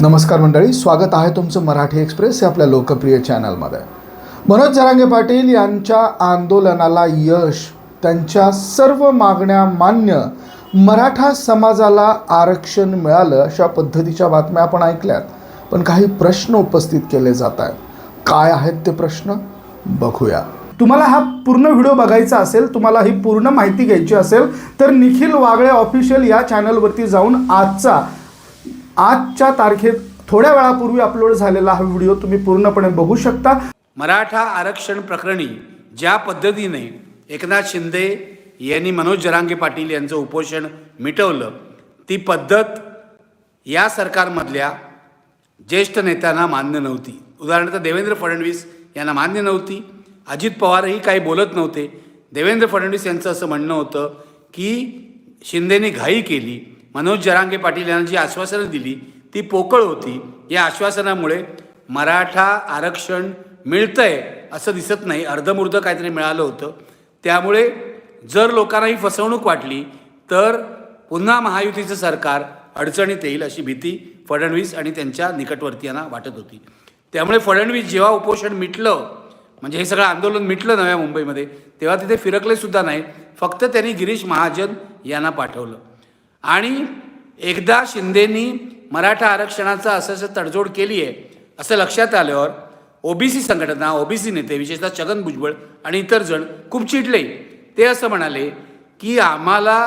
नमस्कार मंडळी स्वागत आहे तुमचं मराठी एक्सप्रेस या आपल्या लोकप्रिय चॅनलमध्ये. मनोज जरांगे पाटील यांच्या आंदोलनाला यश त्यांच्या सर्व मागण्या मान्य मराठा समाजाला आरक्षण मिळालं अशा पद्धतीच्या बातम्या आपण ऐकल्यात. पण काही प्रश्न उपस्थित केले जात आहेत. काय आहेत ते प्रश्न? बघूया. तुम्हाला हा पूर्ण व्हिडिओ बघायचा असेल तुम्हाला ही पूर्ण माहिती घ्यायची असेल तर निखिल वागळे ऑफिशियल या चॅनलवरती जाऊन आजचा आजच्या तारखेत थोड्या वेळापूर्वी अपलोड झालेला हा व्हिडिओ तुम्ही पूर्णपणे बघू शकता. मराठा आरक्षण प्रकरणी ज्या पद्धतीने एकनाथ शिंदे यांनी मनोज जरांगे पाटील यांचं उपोषण मिटवलं ती पद्धत या सरकारमधल्या ज्येष्ठ नेत्यांना मान्य नव्हती. उदाहरणार्थ देवेंद्र फडणवीस यांना मान्य नव्हती. अजित पवारही काही बोलत नव्हते. देवेंद्र फडणवीस यांचं असं म्हणणं होतं की शिंदेने घाई केली. मनोज जरांगे पाटील यांना जी आश्वासनं दिली ती पोकळ होती. या आश्वासनामुळे मराठा आरक्षण मिळतंय असं दिसत नाही. अर्धमुर्ध काहीतरी मिळालं होतं. त्यामुळे जर लोकांना ही फसवणूक वाटली तर पुन्हा महायुतीचं सरकार अडचणीत येईल अशी भीती फडणवीस आणि त्यांच्या निकटवर्तीयांना वाटत होती. त्यामुळे फडणवीस जेव्हा उपोषण मिटलं म्हणजे हे सगळं आंदोलन मिटलं नव्या मुंबईमध्ये तेव्हा तिथे फिरकले सुद्धा नाही फक्त त्यांनी गिरीश महाजन यांना पाठवलं. आणि एकदा शिंदेनी मराठा आरक्षणाचा असं असं तडजोड केली आहे असं लक्षात आल्यावर ओबीसी संघटना ओबीसी नेते विशेषतः छगन भुजबळ आणि इतर जण खूप चिडले. ते असं म्हणाले की आम्हाला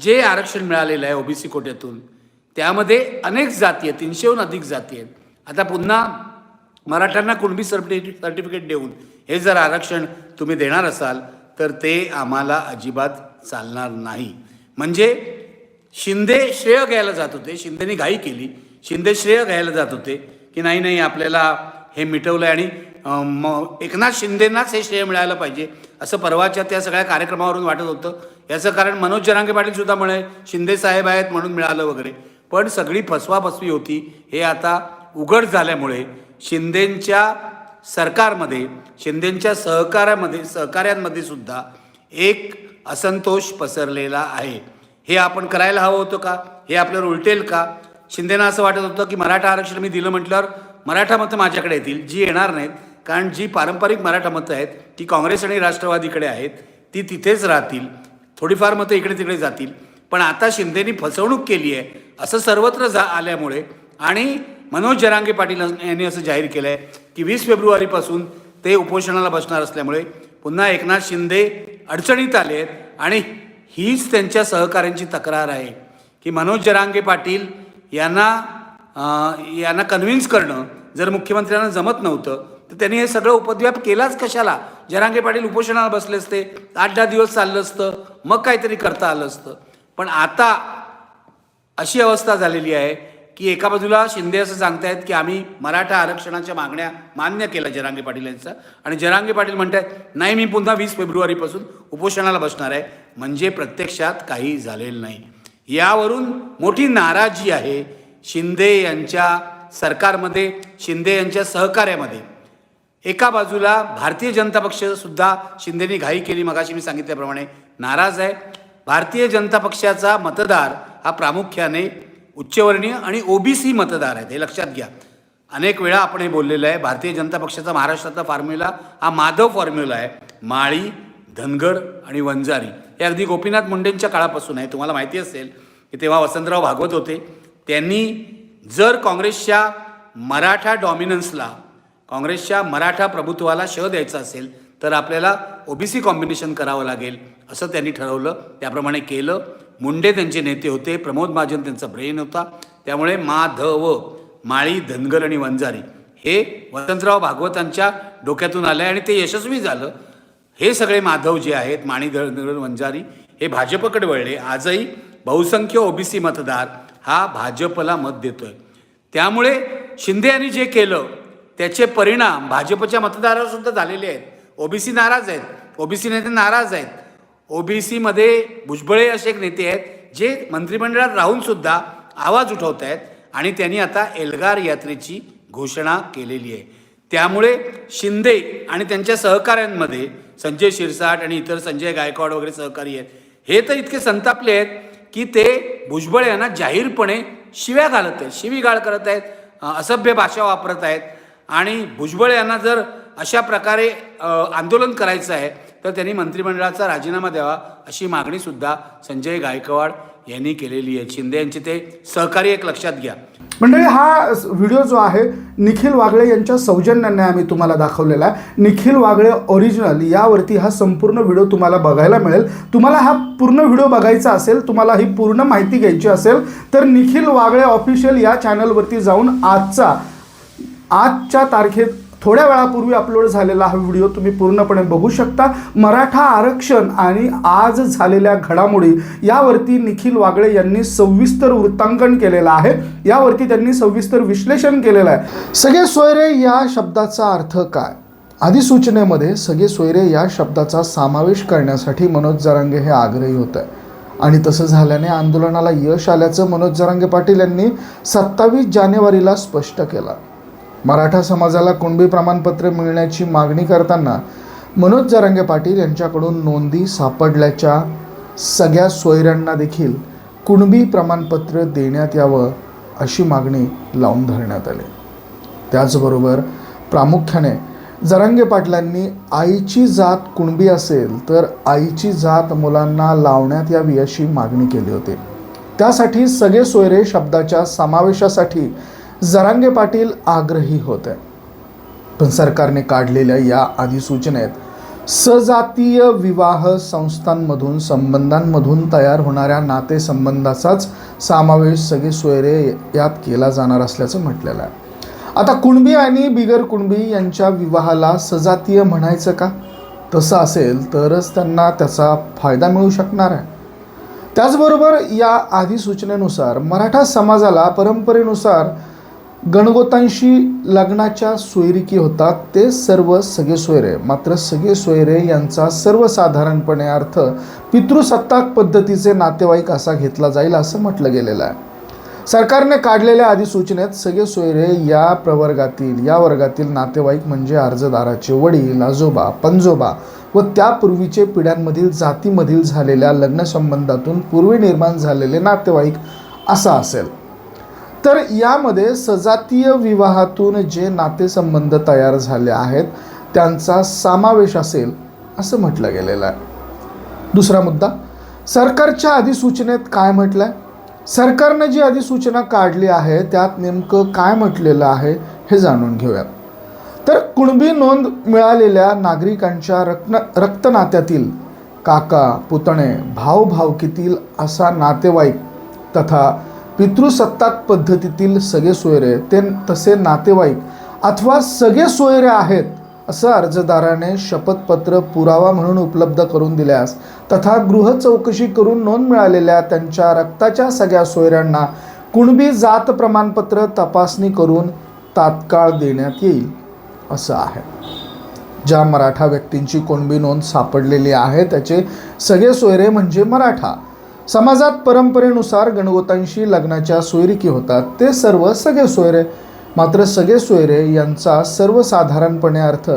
जे आरक्षण मिळालेलं आहे ओबीसी कोट्यातून त्यामध्ये अनेक जाती आहेत तीनशेहून अधिक जाती आहेत. आता पुन्हा मराठ्यांना कुणबी सर्टिफिकेट सर्टिफिकेट देऊन हे जर आरक्षण तुम्ही देणार असाल तर ते आम्हाला अजिबात चालणार नाही. म्हणजे शिंदे श्रेय घ्यायला जात होते. शिंदेनी घाई केली. शिंदे श्रेय घ्यायला जात होते की नाही नाही आपल्याला हे मिटवलं आहे आणि मग एकनाथ शिंदेनाच हे श्रेय मिळायला पाहिजे. असं परवाच्या त्या सगळ्या कार्यक्रमावरून वाटत होतं. याचं कारण मनोज जरांगे पाटील सुद्धा म्हणे शिंदे साहेब आहेत म्हणून मिळालं वगैरे. पण सगळी फसवाफसवी होती. हे आता उघड झाल्यामुळे शिंदेंच्या सरकारमध्ये शिंदेंच्या सहकार्यामध्ये सहकार्यांमध्ये सुद्धा एक असंतोष पसरलेला आहे. हे आपण करायला हवं होतं का? हे आपल्याला उलटेल का? शिंदेना असं वाटत होतं की मराठा आरक्षण मी दिलं म्हटल्यावर मराठा मतं माझ्याकडे येतील जी येणार नाहीत. कारण जी पारंपरिक मराठा मतं आहेत ती काँग्रेस आणि राष्ट्रवादीकडे आहेत ती तिथेच राहतील. थोडीफार मतं इकडे तिकडे जातील. पण आता शिंदेनी फसवणूक केली आहे असं सर्वत्र जा आल्यामुळे आणि मनोज जरांगे पाटील यांनी असं जाहीर केलं आहे की वीस फेब्रुवारीपासून ते उपोषणाला बसणार असल्यामुळे पुन्हा एकनाथ शिंदे अडचणीत आले आहेत आणि हीच त्यांच्या सहकाऱ्यांची तक्रार आहे की मनोज जरांगे पाटील यांना यांना कन्व्हिन्स करणं जर मुख्यमंत्र्यांना जमत नव्हतं तर त्यांनी हे सगळं उपद्व्याप केलाच कशाला? जरांगे पाटील उपोषणाला बसले असते आठ दहा दिवस चाललं असतं मग काहीतरी करता आलं असतं. पण आता अशी अवस्था झालेली आहे की एका बाजूला शिंदे असं सांगतायत की आम्ही मराठा आरक्षणाच्या मागण्या मान्य केल्या जरांगे पाटील यांचा आणि जरांगे पाटील म्हणतात नाही मी पुन्हा वीस फेब्रुवारीपासून उपोषणाला बसणार आहे. म्हणजे प्रत्यक्षात काही झालेलं नाही. यावरून मोठी नाराजी आहे शिंदे यांच्या सरकारमध्ये शिंदे यांच्या सहकार्यामध्ये. एका बाजूला भारतीय जनता पक्षसुद्धा शिंदेनी घाई केली मगाशी मी सांगितल्याप्रमाणे नाराज आहे. भारतीय जनता पक्षाचा मतदार हा प्रामुख्याने उच्चवर्णीय आणि ओबीसी मतदार आहेत हे लक्षात घ्या. अनेक वेळा आपण हे बोललेलं आहे भारतीय जनता पक्षाचा महाराष्ट्रातला फॉर्म्युला हा माधव फॉर्म्युला आहे. माळी धनगर आणि वंजारी. हे अगदी गोपीनाथ मुंडेंच्या काळापासून आहे. तुम्हाला माहिती असेल की तेव्हा वसंतराव भागवत होते. त्यांनी जर काँग्रेसच्या मराठा डॉमिनन्सला काँग्रेसच्या मराठा प्रभुत्वाला श द्यायचा असेल तर आपल्याला ओबीसी कॉम्बिनेशन करावं लागेल असं त्यांनी ठरवलं. त्याप्रमाणे केलं. मुंडे त्यांचे नेते होते प्रमोद महाजन त्यांचा ब्रेन होता. त्यामुळे माधव माळी धनगर आणि वंजारी हे वसंतराव भागवतांच्या डोक्यातून आलं आणि ते यशस्वी झालं. हे सगळे माधव जे आहेत माणी धनगर वंजारी हे भाजपकडे वळले. आजही बहुसंख्य ओबीसी मतदार हा भाजपला मत देतोय. त्यामुळे शिंदे यांनी जे केलं त्याचे परिणाम भाजपच्या मतदारावर सुद्धा झालेले आहेत. ओबीसी नाराज आहेत. ओबीसी नेते नाराज आहेत. ओबीसीमध्ये भुजबळे असे एक नेते आहेत जे मंत्रिमंडळात राहून सुद्धा आवाज उठवत आहेत आणि त्यांनी आता एल्गार यात्रेची घोषणा केलेली आहे. त्यामुळे शिंदे आणि त्यांच्या सहकाऱ्यांमध्ये संजय शिरसाट आणि इतर संजय गायकवाड वगैरे सहकारी आहेत हे तर इतके संतापले आहेत की ते भुजबळ यांना जाहीरपणे शिव्या घालत आहेत शिवीगाळ करत आहेत असभ्य भाषा वापरत आहेत. आणि भुजबळ यांना जर अशा प्रकारे आंदोलन करायचं आहे तर त्यांनी मंत्रिमंडळाचा राजीनामा द्यावा अशी मागणीसुद्धा संजय गायकवाड यांनी केलेली आहे. शिंदे यांचे ते सहकारी एक लक्षात घ्या. मंडळी हा व्हिडिओ जो आहे निखिल वागळे यांच्या सौजन्याने आम्ही तुम्हाला दाखवलेला आहे. निखिल वागळे ओरिजिनल यावरती हा संपूर्ण व्हिडिओ तुम्हाला बघायला मिळेल. तुम्हाला हा पूर्ण व्हिडिओ बघायचा असेल तुम्हाला ही पूर्ण माहिती घ्यायची असेल तर निखिल वागळे ऑफिशियल या चॅनलवरती जाऊन आजचा आजच्या तारखेत थोड्या वेळापूर्वी अपलोड झालेला हा व्हिडिओ तुम्ही पूर्णपणे बघू शकता. मराठा आरक्षण आणि आज झालेल्या घडामोडी यावरती निखिल वागळे यांनी सविस्तर वृत्तांकन केलेलं आहे. यावरती त्यांनी सविस्तर विश्लेषण केलेलं आहे. सगळे सोयरे या शब्दाचा अर्थ काय? अधिसूचनेमध्ये सगळे सोयरे या शब्दाचा समावेश करण्यासाठी मनोज जरांगे हे आग्रही होत. आहे आणि तसं झाल्याने आंदोलनाला यश आल्याचं मनोज जरांगे पाटील यांनी सत्तावीस जानेवारीला स्पष्ट केलं. मराठा समाजाला कुणबी प्रमाणपत्र मिळण्याची मागणी करताना मनोज जरांगे पाटील यांच्याकडून नोंदी सापडल्याच्या सगळ्या सोयऱ्यांना देखील कुणबी प्रमाणपत्र देण्यात यावं अशी मागणी लावून धरण्यात आली. त्याचबरोबर प्रामुख्याने जरांगे पाटलांनी आईची जात कुणबी असेल तर आईची जात मुलांना लावण्यात यावी अशी मागणी केली होती. त्यासाठी सगळे सोयरे शब्दाच्या समावेशासाठी जरांगे पाटील आग्रही होते. पण सरकारने काढलेल्या या अधिसूचनेत सजातीय विवाह संस्थांमधून संबंधांमधून तयार होणाऱ्या नातेसंबंधाचाच समावेश सगळे सोयरे यात केला जाणार असल्याचं म्हटलेलं आहे. आता कुणबी आणि बिगर कुणबी यांच्या विवाहाला सजातीय म्हणायचं का? तसं असेल तरच त्यांना त्याचा फायदा मिळू शकणार आहे. त्याचबरोबर या अधिसूचनेनुसार मराठा समाजाला परंपरेनुसार गणगोतांशी लग्नाच्या सोयरिकी होतात ते सर्व सगळे सोयरे. मात्र सगळे सोयरे यांचा सर्वसाधारणपणे अर्थ पितृसत्ताक पद्धतीचे नातेवाईक असा घेतला जाईल असं म्हटलं गेलेलं आहे. सरकारने काढलेल्या अधिसूचनेत सगळे सोयरे या प्रवर्गातील या वर्गातील नातेवाईक म्हणजे अर्जदाराचे वडील आजोबा पंजोबा व त्यापूर्वीचे पिढ्यांमधील जातीमधील झालेल्या लग्नसंबंधातून पूर्वी निर्माण झालेले नातेवाईक असा असेल. तर यामध्ये सजातीय विवाहातून जे नातेसंबंध तयार झाले आहेत त्यांचा समावेश असेल असं म्हटलं गेलेलं आहे. दुसरा मुद्दा सरकारच्या अधिसूचनेत काय म्हटलं आहे सरकारनं जी अधिसूचना काढली आहे त्यात नेमकं काय म्हटलेलं आहे हे जाणून घेऊयात. तर कुणबी नोंद मिळालेल्या नागरिकांच्या रक्न रक्तनात्यातील काका पुतणे भाऊ भावकीतील असा नातेवाईक तथा पितृसत्ताक पद्धतीतील सगळे सोयरे ते तसे नातेवाईक अथवा सगळे सोयरे आहेत असं अर्जदाराने शपथपत्र पुरावा म्हणून उपलब्ध करून दिल्यास तथा गृह चौकशी करून नोंद मिळालेल्या त्यांच्या रक्ताच्या सगळ्या सोयऱ्यांना कुणबी जात प्रमाणपत्र तपासणी करून तात्काळ देण्यात येईल असं आहे. ज्या मराठा व्यक्तींची कुणबी नोंद सापडलेली आहे त्याचे सगळे सोयरे म्हणजे मराठा. समाजात परंपरेनुसार गणगोतांशी लग्नाच्या सोयरिकी होतात ते सर्व सगळे सोयरे. मात्र सगळे सोयरे यांचा सर्वसाधारणपणे अर्थ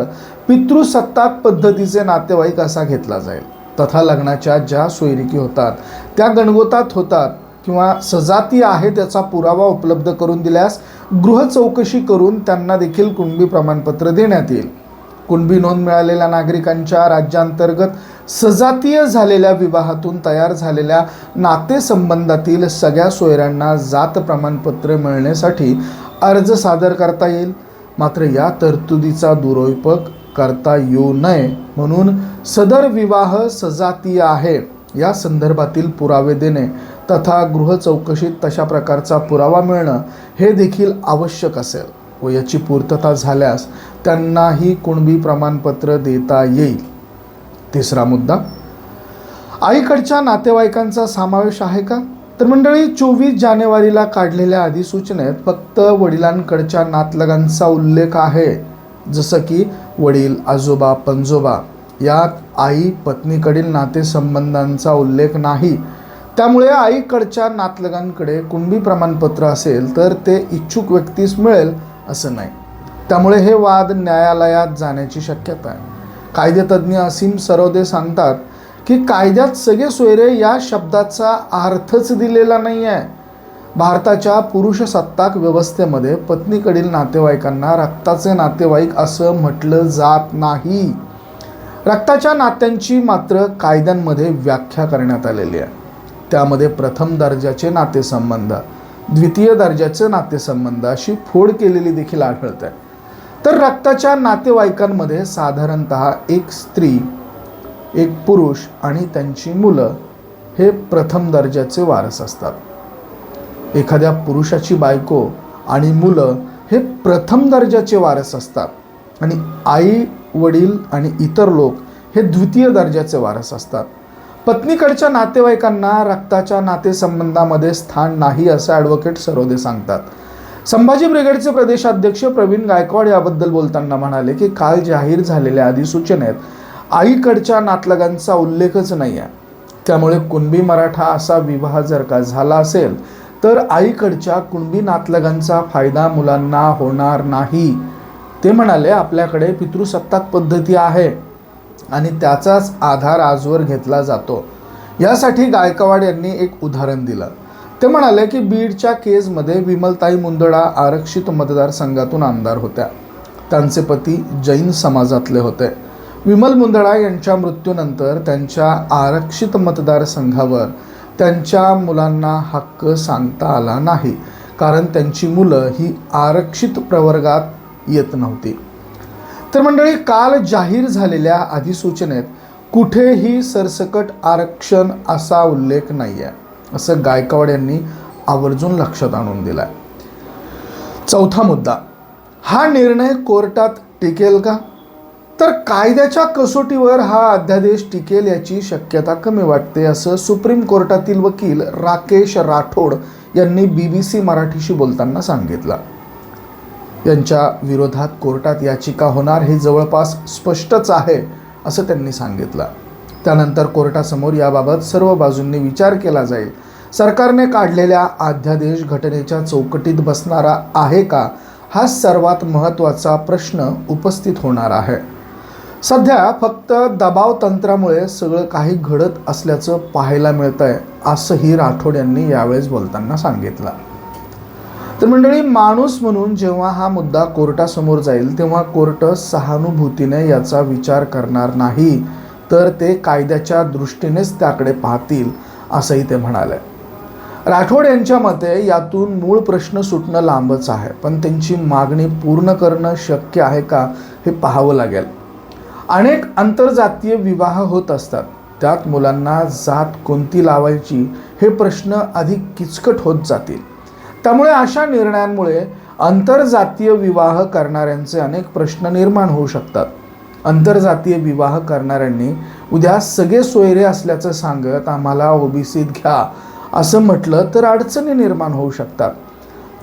पितृसत्ताक पद्धतीचे नातेवाईक असा घेतला जाईल. तथा लग्नाच्या ज्या सोयरिकी होतात त्या गणगोतात होतात किंवा सजाती आहे त्याचा पुरावा उपलब्ध करून दिल्यास गृह चौकशी करून त्यांना देखील कुणबी प्रमाणपत्र देण्यात येईल. कुणबी नोंद मिळालेल्या नागरिकांच्या राज्यांतर्गत सजातीय झालेल्या विवाहातून तयार झालेल्या नातेसंबंधातील सगळ्या सोयऱ्यांना जात प्रमाणपत्र मिळण्यासाठी अर्ज सादर करता येईल. मात्र या तरतुदीचा दुरुपयोग करता येऊ नये म्हणून सदर विवाह सजातीय आहे. या संदर्भातील पुरावे देणे तथा गृह चौकशीत तशा प्रकारचा पुरावा मिळणं हे देखील आवश्यक असेल व याची पूर्तता झाल्यास त्यांनाही कुणबी प्रमाणपत्र देता येईल. तिसरा मुद्दा. आईकडच्या नातेवाईकांचा समावेश आहे का? तर मंडळी चोवीस जानेवारीला काढलेल्या अधिसूचनेत फक्त वडिलांकडच्या नातलगांचा उल्लेख आहे. जसं की वडील आजोबा पंजोबा. यात आई पत्नीकडील नातेसंबंधांचा उल्लेख नाही. त्यामुळे आईकडच्या नातलगांकडे कुणबी प्रमाणपत्र असेल तर ते इच्छुक व्यक्तीस मिळेल असं नाही. त्यामुळे हे वाद न्यायालयात जाण्याची शक्यता आहे. कायदेतज्ञ असीम सरोदे सांगतात की कायद्यात सगळे सोयरे या शब्दाचा अर्थच दिलेला नाही आहे भारताच्या पुरुषसत्ताक व्यवस्थेमध्ये पत्नीकडील नातेवाईकांना रक्ताचे नातेवाईक असं म्हटलं जात नाही. रक्ताच्या नात्यांची मात्र कायद्यांमध्ये व्याख्या करण्यात आलेली आहे. त्यामध्ये प्रथम दर्जाचे नातेसंबंध द्वितीय दर्जाचे नातेसंबंध अशी फोड केलेली देखील आढळत. आहे तर रक्ताच्या नातेवाईकांमध्ये साधारणत एक स्त्री एक पुरुष आणि त्यांची मुलं हे प्रथम दर्जाचे वारस असतात. एखाद्या पुरुषाची बायको आणि मुलं हे प्रथम दर्जाचे वारस असतात आणि आई वडील आणि इतर लोक हे द्वितीय दर्जाचे वारस असतात. पत्नीकडच्या नातेवाईकांना रक्ताच्या नातेसंबंधामध्ये स्थान नाही असं ॲडव्होकेट सरोदे सांगतात. संभाजी ब्रिगेडचे प्रदेशाध्यक्ष प्रवीण गायकवाड याबद्दल बोलताना म्हणाले की काल जाहीर झालेल्या अधिसूचनेत आईकडच्या नातलगांचा उल्लेखच नाही आहे त्यामुळे कुणबी मराठा असा विवाह जर का झाला असेल तर आईकडच्या कुणबी नातलगांचा फायदा मुलांना होणार नाही. ते म्हणाले आपल्याकडे पितृसत्ताक पद्धती आहे आणि त्याचाच आधार आजवर घेतला जातो. यासाठी गायकवाड यांनी एक उदाहरण दिलं. ते म्हणाले की बीडच्या केजमध्ये विमलताई मुंदडा आरक्षित मतदारसंघातून आमदार होत्या. त्यांचे पती जैन समाजातले होते. विमल मुंदडा यांच्या मृत्यूनंतर त्यांच्या आरक्षित मतदारसंघावर त्यांच्या मुलांना हक्क सांगता आला नाही कारण त्यांची मुलं ही आरक्षित प्रवर्गात येत नव्हती. तर मंडळी काल जाहीर झालेल्या अधिसूचनेत कुठेही सरसकट आरक्षण असा उल्लेख नाही आहे असं गायकवाड यांनी आवर्जून लक्षात आणून दिला चौथा मुद्दा हा निर्णय कोर्टात टिकेल का? तर कायद्याच्या कसोटीवर हा अध्यादेश टिकेल याची शक्यता कमी वाटते असं सुप्रीम कोर्टातील वकील राकेश राठोड यांनी बी बी सी मराठीशी बोलताना सांगितलं. यांच्या विरोधात कोर्टात याचिका होणार हे जवळपास स्पष्टच आहे असं त्यांनी सांगितलं. त्यानंतर कोर्टासमोर याबाबत सर्व बाजूंनी विचार केला जाईल. सरकारने काढलेल्या अध्यादेश घटनेच्या चौकटीत बसणारा आहे का? हा सर्वात महत्त्वाचा प्रश्न उपस्थित होणार आहे. सध्या फक्त दबाव तंत्रामुळे सगळं काही घडत असल्याचं पाहायला मिळतंय असंही राठोड यांनी यावेळेस बोलताना सांगितलं. तर मंडळी माणूस म्हणून जेव्हा हा मुद्दा कोर्टासमोर जाईल तेव्हा कोर्ट सहानुभूतीने याचा विचार करणार नाही. तर ते कायद्याच्या दृष्टीनेच त्याकडे पाहतील असंही ते म्हणाले. राठोड यांच्या मते यातून मूळ प्रश्न सुटणं लांबच आहे पण त्यांची मागणी पूर्ण करणं शक्य आहे का हे पाहावं लागेल. अनेक आंतरजातीय विवाह होत असतात त्यात मुलांना जात कोणती लावायची हे प्रश्न अधिक किचकट होत जातील. त्यामुळे अशा निर्णयांमुळे आंतरजातीय विवाह करणाऱ्यांचे अनेक प्रश्न निर्माण होऊ शकतात. आंतरजातीय विवाह करणाऱ्यांनी उद्या सगळे सोयरे असल्याचं सांगत आम्हाला ओबीसीत घ्या असं म्हटलं तर अडचणी निर्माण होऊ शकतात.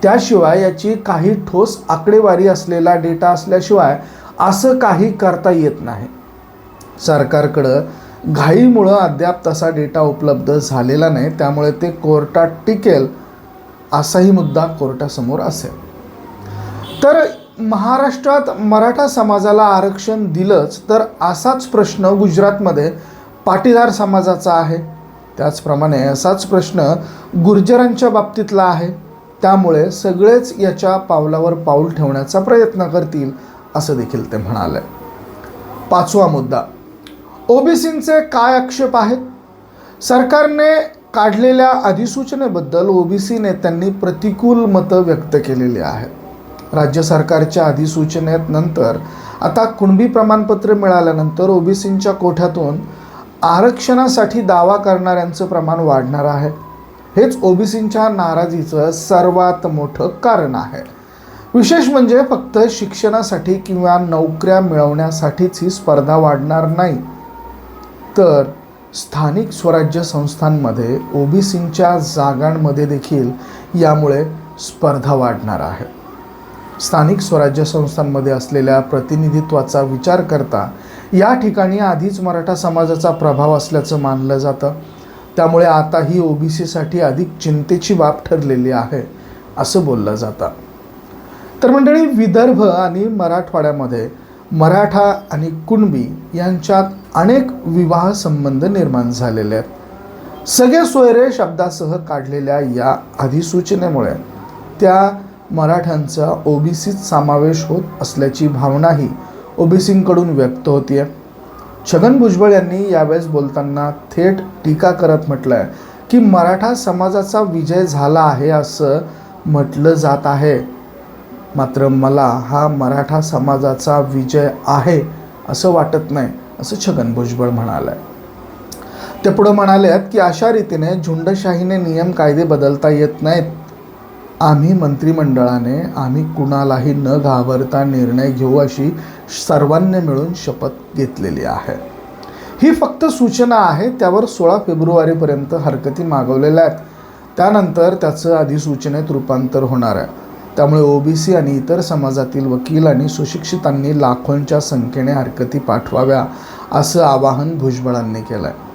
त्याशिवाय याची काही ठोस आकडेवारी असलेला डेटा असल्याशिवाय असं काही करता येत नाही. सरकारकडं घाईमुळं अद्याप तसा डेटा उपलब्ध झालेला नाही त्यामुळे ते कोर्टात टिकेल असाही मुद्दा कोर्टासमोर असेल. तर महाराष्ट्रात मराठा समाजाला आरक्षण दिलंच तर असाच प्रश्न गुजरातमध्ये पाटीदार समाजाचा आहे. त्याचप्रमाणे असाच प्रश्न गुर्जरांच्या बाबतीतला आहे. त्यामुळे सगळेच याच्या पावलावर पाऊल ठेवण्याचा प्रयत्न करतील असं देखील ते म्हणाले. पाचवा मुद्दा. ओबीसींचे काय आक्षेप आहेत? सरकारने काढलेल्या अधिसूचनेबद्दल ओबीसी नेत्यांनी प्रतिकूल मतं व्यक्त केलेली आहेत. राज्य सरकारच्या अधिसूचनेत नंतर. आता कुणबी प्रमाणपत्र मिळाल्यानंतर ओबीसींच्या कोठ्यातून आरक्षणासाठी दावा करणाऱ्यांचं प्रमाण वाढणार आहे. हेच ओबीसींच्या नाराजीचं सर्वात मोठं कारण आहे. विशेष म्हणजे फक्त शिक्षणासाठी किंवा नोकऱ्या मिळवण्यासाठीच ही स्पर्धा वाढणार नाही. तर स्थानिक स्वराज्य संस्थांमध्ये ओबीसींच्या जागांमध्ये देखील यामुळे स्पर्धा वाढणार आहे. स्थानिक स्वराज्य संस्थांमध्ये असलेल्या प्रतिनिधित्वाचा विचार करता या ठिकाणी आधीच मराठा समाजाचा प्रभाव असल्याचं मानलं जातं. त्यामुळे आता ही ओबीसीसाठी अधिक चिंतेची बाब ठरलेली आहे असं बोललं जातं. तर मंडळी विदर्भ आणि मराठवाड्यामध्ये मराठा आणि कुणबी यांच्यात अनेक विवाह संबंध निर्माण झालेले आहेत. सगळे सोयरे शब्दासह काढलेल्या या अधिसूचनेमुळे त्या मराठ्यांचा ओबीसीत समावेश होत असल्याची भावनाही ओबीसींकडून व्यक्त होतीये. छगन भुजबळ यांनी यावेळेस बोलताना थेट टीका करत म्हटलंय की मराठा समाजाचा विजय झाला आहे असं म्हटलं जात आहे. मात्र मला हा मराठा समाजाचा विजय आहे असं वाटत नाही असं छगन भुजबळ म्हणालंय. ते पुढे म्हणाले आहेत की अशा रीतीने झुंडशाहीने नियम कायदे बदलता येत नाहीत. आम्ही मंत्रिमंडळाने आम्ही कुणालाही न घाबरता निर्णय घेऊ अशी सर्वांनी मिळून शपथ घेतलेली आहे. ही फक्त सूचना आहे त्यावर सोळा फेब्रुवारीपर्यंत हरकती मागवलेल्या आहेत. त्यानंतर त्याचं अधिसूचनेत रूपांतर होणार आहे. त्यामुळे ओबीसी आणि इतर समाजातील वकील आणि सुशिक्षितांनी लाखोंच्या संख्येने हरकती पाठवाव्या असं आवाहन भुजबळांनी केलं आहे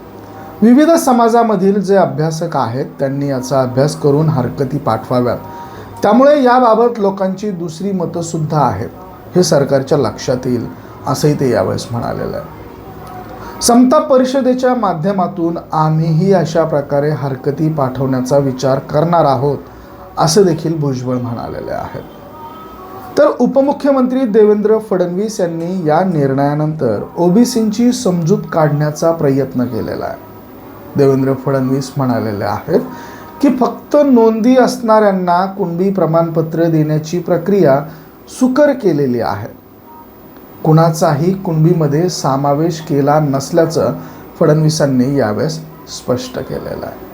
विविध समाजामधील जे अभ्यासक आहेत त्यांनी याचा अभ्यास करून हरकती पाठवाव्यात. त्यामुळे याबाबत लोकांची दुसरी मतंसुद्धा आहेत हे सरकारच्या लक्षात येईल असंही ते यावेळेस म्हणालेलं आहे. समता परिषदेच्या माध्यमातून आम्हीही अशा प्रकारे हरकती पाठवण्याचा विचार करणार आहोत असं देखील भुजबळ म्हणालेले आहेत. तर उपमुख्यमंत्री देवेंद्र फडणवीस यांनी या निर्णयानंतर ओबीसींची समजूत काढण्याचा प्रयत्न केलेला आहे. देवेंद्र फडणवीस म्हणालेले आहेत की फक्त नोंदी असणाऱ्यांना कुणबी प्रमाणपत्र देण्याची प्रक्रिया सुकर केलेली आहे. कुणाचाही कुणबीमध्ये समावेश केला नसल्याचं फडणवीसांनी यावेळेस स्पष्ट केलेलं आहे.